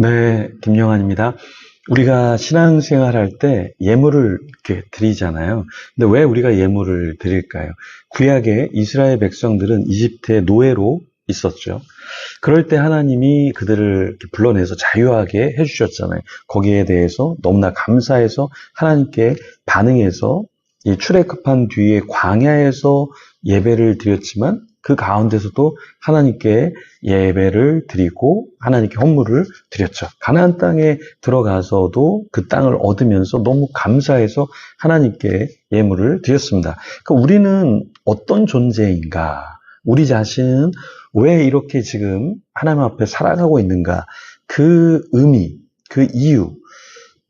네, 김영환입니다. 우리가 신앙생활 할 때 예물을 이렇게 드리잖아요. 근데 왜 우리가 예물을 드릴까요? 구약의 이스라엘 백성들은 이집트의 노예로 있었죠. 그럴 때 하나님이 그들을 불러내서 자유하게 해주셨잖아요. 거기에 대해서 너무나 감사해서 하나님께 반응해서 이 출애굽한 뒤에 광야에서 예배를 드렸지만 그 가운데서도 하나님께 예배를 드리고 하나님께 헌물을 드렸죠. 가나안 땅에 들어가서도 그 땅을 얻으면서 너무 감사해서 하나님께 예물을 드렸습니다. 그러니까 우리는 어떤 존재인가? 우리 자신은 왜 이렇게 지금 하나님 앞에 살아가고 있는가? 그 의미, 그 이유,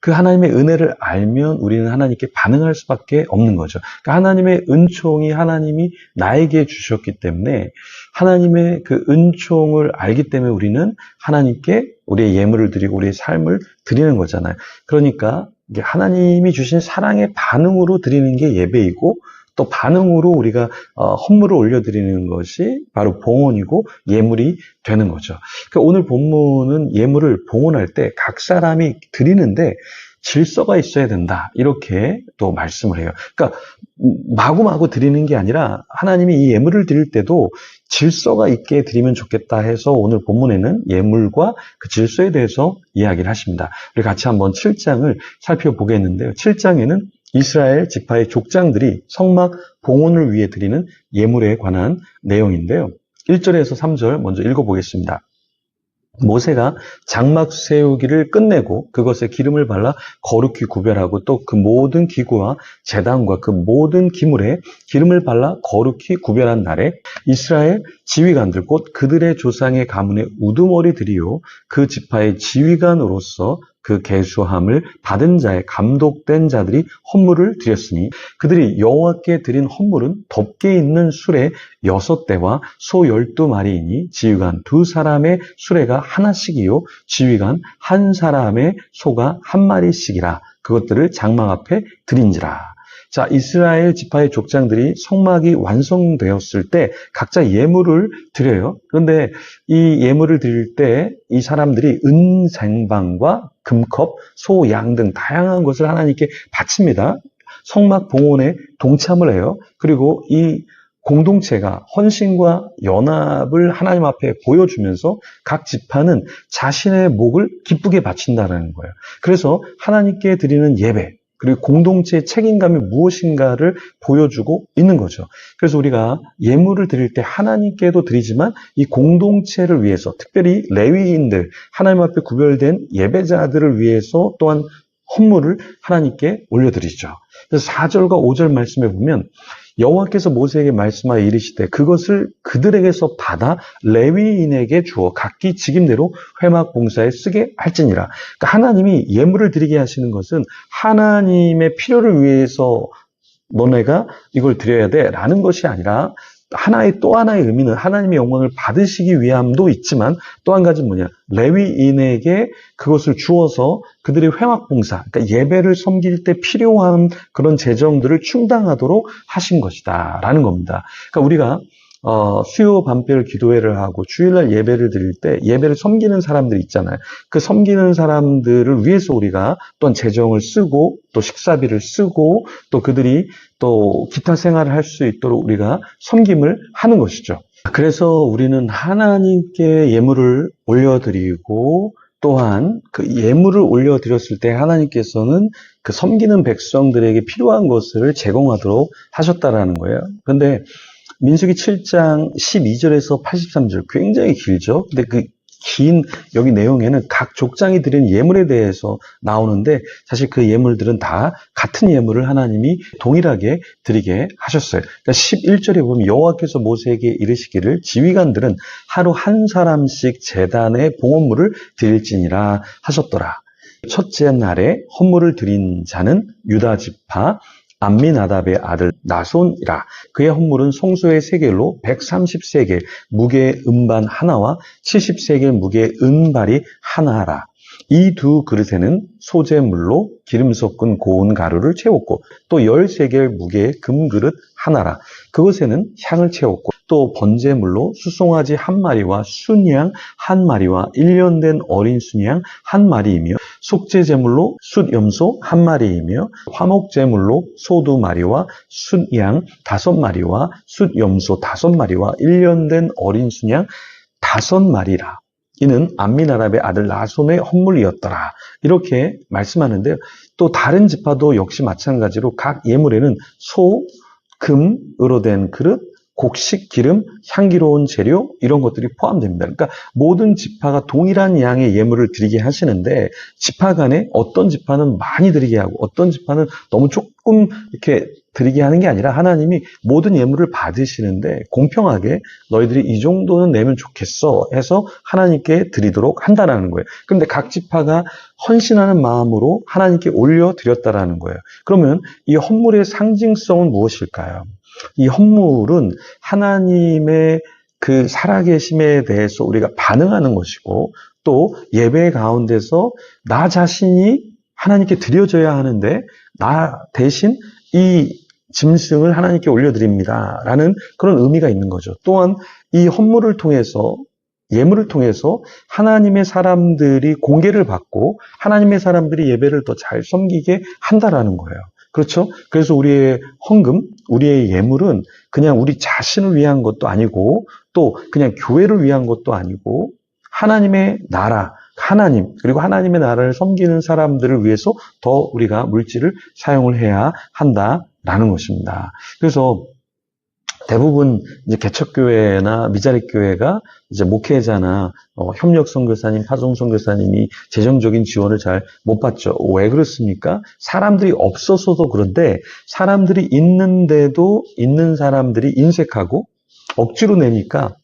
그 하나님의 은혜를 알면 우리는 하나님께 반응할 수밖에 없는 거죠. 그러니까 하나님의 은총이 하나님이 나에게 주셨기 때문에 하나님의 그 은총을 알기 때문에 우리는 하나님께 우리의 예물을 드리고 우리의 삶을 드리는 거잖아요. 그러니까 하나님이 주신 사랑의 반응으로 드리는 게 예배이고 또 반응으로 우리가 어, 헌물을 올려드리는 것이 바로 봉헌이고 예물이 되는 거죠. 그러니까 오늘 본문은 예물을 봉헌할 때 각 사람이 드리는데 질서가 있어야 된다. 이렇게 또 말씀을 해요. 그러니까 마구마구 드리는 게 아니라 하나님이 이 예물을 드릴 때도 질서가 있게 드리면 좋겠다 해서 오늘 본문에는 예물과 그 질서에 대해서 이야기를 하십니다. 우리 같이 한번 7장을 살펴보겠는데요. 7장에는 이스라엘 지파의 족장들이 성막 봉헌을 위해 드리는 예물에 관한 내용인데요. 1절에서 3절 먼저 읽어보겠습니다. 모세가 장막 세우기를 끝내고 그것에 기름을 발라 거룩히 구별하고 또 그 모든 기구와 재단과 그 모든 기물에 기름을 발라 거룩히 구별한 날에 이스라엘 지휘관들 곧 그들의 조상의 가문의 우두머리들이요 그 지파의 지휘관으로서 그 계수함을 받은 자의 감독된 자들이 헌물을 드렸으니 그들이 여호와께 드린 헌물은 덮개 있는 수레 여섯 대와 소 열두 마리이니 지휘관 두 사람의 수레가 하나씩이요 지휘관 한 사람의 소가 한 마리씩이라 그것들을 장막 앞에 드린지라 자, 이스라엘 지파의 족장들이 성막이 완성되었을 때 각자 예물을 드려요. 그런데 이 예물을 드릴 때 이 사람들이 은쟁방과 금컵, 소, 양 등 다양한 것을 하나님께 바칩니다. 성막 봉헌에 동참을 해요. 그리고 이 공동체가 헌신과 연합을 하나님 앞에 보여주면서 각 지파는 자신의 목을 기쁘게 바친다는 거예요. 그래서 하나님께 드리는 예배, 그리고 공동체의 책임감이 무엇인가를 보여주고 있는 거죠. 그래서 우리가 예물을 드릴 때 하나님께도 드리지만 이 공동체를 위해서 특별히 레위인들, 하나님 앞에 구별된 예배자들을 위해서 또한 헌물을 하나님께 올려드리죠. 그래서 4절과 5절 말씀에 보면 여호와께서 모세에게 말씀하여 이르시되 그것을 그들에게서 받아 레위인에게 주어 각기 직임대로 회막 봉사에 쓰게 할지니라. 그러니까 하나님이 예물을 드리게 하시는 것은 하나님의 필요를 위해서 너네가 이걸 드려야 돼라는 것이 아니라 하나의 또 하나의 의미는 하나님의 영광을 받으시기 위함도 있지만 또 한 가지 뭐냐 레위인에게 그것을 주어서 그들의 회막 봉사 그러니까 예배를 섬길 때 필요한 그런 재정들을 충당하도록 하신 것이다라는 겁니다. 그러니까 우리가 어, 수요 밤별 기도회를 하고 주일날 예배를 드릴 때 예배를 섬기는 사람들 있잖아요. 그 섬기는 사람들을 위해서 우리가 또한 재정을 쓰고 또 식사비를 쓰고 또 그들이 또 기타 생활을 할 수 있도록 우리가 섬김을 하는 것이죠. 그래서 우리는 하나님께 예물을 올려드리고 또한 그 예물을 올려드렸을 때 하나님께서는 그 섬기는 백성들에게 필요한 것을 제공하도록 하셨다라는 거예요. 그런데 민수기 7장 12절에서 83절 굉장히 길죠. 근데 그 긴 여기 내용에는 각 족장이 드린 예물에 대해서 나오는데 사실 그 예물들은 다 같은 예물을 하나님이 동일하게 드리게 하셨어요. 그러니까 11절에 보면 여호와께서 모세에게 이르시기를 지휘관들은 하루 한 사람씩 재단에 봉헌물을 드릴지니라 하셨더라. 첫째 날에 헌물을 드린 자는 유다 지파 암미나답의 아들 나손이라. 그의 헌물은 송소의 세겔로 130세겔 무게 음반 하나와 70세겔 무게 은발이 하나라 이 두 그릇에는 소재물로 기름 섞은 고운 가루를 채웠고 또 13개의 무게의 금그릇 하나라 그것에는 향을 채웠고 또 번제물로 수송아지 한 마리와 순양 한 마리와 1년 된 어린 순양 한 마리이며 속죄제물로 숫염소 한 마리이며 화목제물로 소 두 마리와 순양 다섯 마리와 숫염소 다섯 마리와 1년 된 어린 순양 다섯 마리라. 이는 암미나랍의 아들 나손의 헌물이었더라. 이렇게 말씀하는데요. 또 다른 지파도 역시 마찬가지로 각 예물에는 소, 금 으로 된 그릇, 곡식, 기름, 향기로운 재료 이런 것들이 포함됩니다. 그러니까 모든 지파가 동일한 양의 예물을 드리게 하시는데 지파 간에 어떤 지파는 많이 드리게 하고 어떤 지파는 너무 조금 이렇게 드리게 하는 게 아니라 하나님이 모든 예물을 받으시는데 공평하게 너희들이 이 정도는 내면 좋겠어 해서 하나님께 드리도록 한다라는 거예요. 그런데 각 지파가 헌신하는 마음으로 하나님께 올려 드렸다라는 거예요. 그러면 이 헌물의 상징성은 무엇일까요? 이 헌물은 하나님의 그 살아계심에 대해서 우리가 반응하는 것이고 또 예배 가운데서 나 자신이 하나님께 드려져야 하는데 나 대신 이 짐승을 하나님께 올려드립니다. 라는 그런 의미가 있는 거죠. 또한 이 헌물을 통해서 예물을 통해서 하나님의 사람들이 공개를 받고 하나님의 사람들이 예배를 더 잘 섬기게 한다라는 거예요. 그렇죠? 그래서 우리의 헌금, 우리의 예물은 그냥 우리 자신을 위한 것도 아니고 또 그냥 교회를 위한 것도 아니고 하나님의 나라, 하나님, 그리고 하나님의 나라를 섬기는 사람들을 위해서 더 우리가 물질을 사용을 해야 한다 라는 것입니다. 그래서 대부분 이제 개척교회나 미자립교회가 이제 목회자나 어, 협력 선교사님, 파송 선교사님이 재정적인 지원을 잘 못 받죠. 왜 그렇습니까? 사람들이 없어서도 그런데 사람들이 있는데도 있는 사람들이 인색하고 억지로 내니까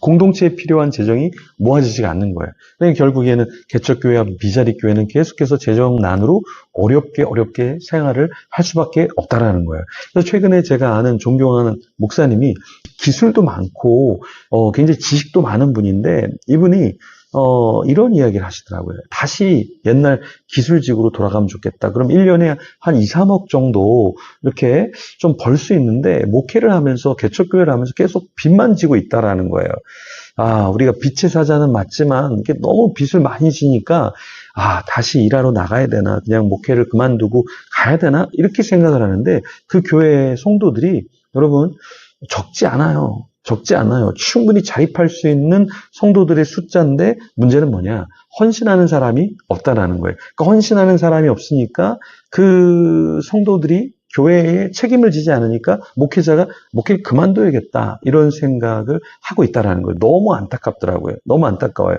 공동체에 필요한 재정이 모아지지가 않는 거예요. 그러니까 결국에는 개척교회와 미자립교회는 계속해서 재정난으로 어렵게 어렵게 생활을 할 수밖에 없다라는 거예요. 그래서 최근에 제가 아는 존경하는 목사님이 기술도 많고 어, 굉장히 지식도 많은 분인데 이분이 어, 이런 이야기를 하시더라고요. 다시 옛날 기술직으로 돌아가면 좋겠다. 그럼 1년에 한 2, 3억 정도 이렇게 좀 벌 수 있는데 목회를 하면서 개척교회를 하면서 계속 빚만 지고 있다라는 거예요. 아, 우리가 빚의 사자는 맞지만 이게 너무 빚을 많이 지니까 아, 다시 일하러 나가야 되나? 그냥 목회를 그만두고 가야 되나? 이렇게 생각을 하는데 그 교회 성도들이 여러분 적지 않아요. 적지 않아요. 충분히 자립할 수 있는 성도들의 숫자인데 문제는 뭐냐? 헌신하는 사람이 없다라는 거예요. 그러니까 헌신하는 사람이 없으니까 그 성도들이 교회에 책임을 지지 않으니까 목회자가 목회를 그만둬야겠다 이런 생각을 하고 있다라는 거예요. 너무 안타깝더라고요. 너무 안타까워요.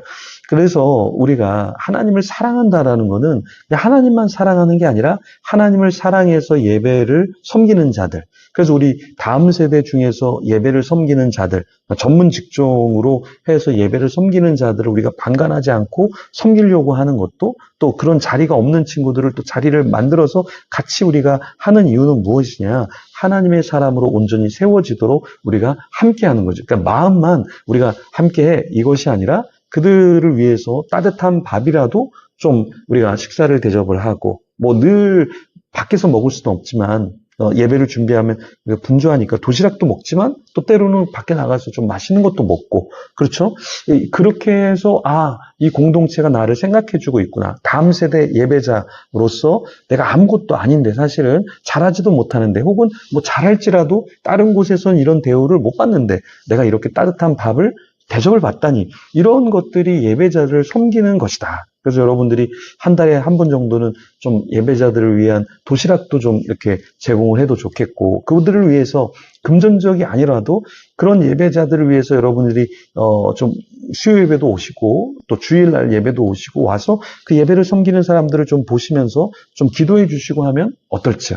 그래서 우리가 하나님을 사랑한다라는 것은 하나님만 사랑하는 게 아니라 하나님을 사랑해서 예배를 섬기는 자들. 그래서 우리 다음 세대 중에서 예배를 섬기는 자들, 전문 직종으로 해서 예배를 섬기는 자들을 우리가 방관하지 않고 섬기려고 하는 것도 또 그런 자리가 없는 친구들을 또 자리를 만들어서 같이 우리가 하는 이유는 무엇이냐? 하나님의 사람으로 온전히 세워지도록 우리가 함께 하는 거죠. 그러니까 마음만 우리가 함께 해. 이것이 아니라 그들을 위해서 따뜻한 밥이라도 좀 우리가 식사를 대접을 하고 뭐 늘 밖에서 먹을 수는 없지만 어, 예배를 준비하면 분주하니까 도시락도 먹지만 또 때로는 밖에 나가서 좀 맛있는 것도 먹고 그렇죠? 이- 그렇게 해서 아 이 공동체가 나를 생각해주고 있구나. 다음 세대 예배자로서 내가 아무것도 아닌데 사실은 잘하지도 못하는데 혹은 뭐 잘할지라도 다른 곳에선 이런 대우를 못 받는데 내가 이렇게 따뜻한 밥을 대접을 받다니 이런 것들이 예배자를 섬기는 것이다. 그래서 여러분들이 한 달에 한 번 정도는 좀 예배자들을 위한 도시락도 좀 이렇게 제공을 해도 좋겠고 그들을 위해서 금전적이 아니라도 그런 예배자들을 위해서 여러분들이 어 좀 수요 예배도 오시고 또 주일날 예배도 오시고 와서 그 예배를 섬기는 사람들을 좀 보시면서 좀 기도해 주시고 하면 어떨지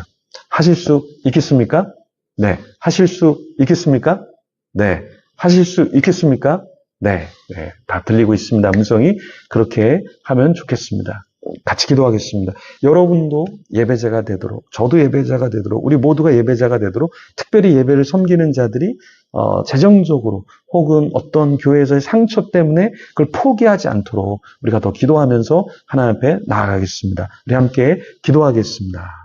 하실 수 있겠습니까? 네. 하실 수 있겠습니까? 네. 하실 수 있겠습니까? 네. 네. 다 들리고 있습니다. 음성이 그렇게 하면 좋겠습니다. 같이 기도하겠습니다. 여러분도 예배자가 되도록, 저도 예배자가 되도록, 우리 모두가 예배자가 되도록, 특별히 예배를 섬기는 자들이 어, 재정적으로 혹은 어떤 교회에서의 상처 때문에 그걸 포기하지 않도록 우리가 더 기도하면서 하나님 앞에 나아가겠습니다. 우리 함께 기도하겠습니다.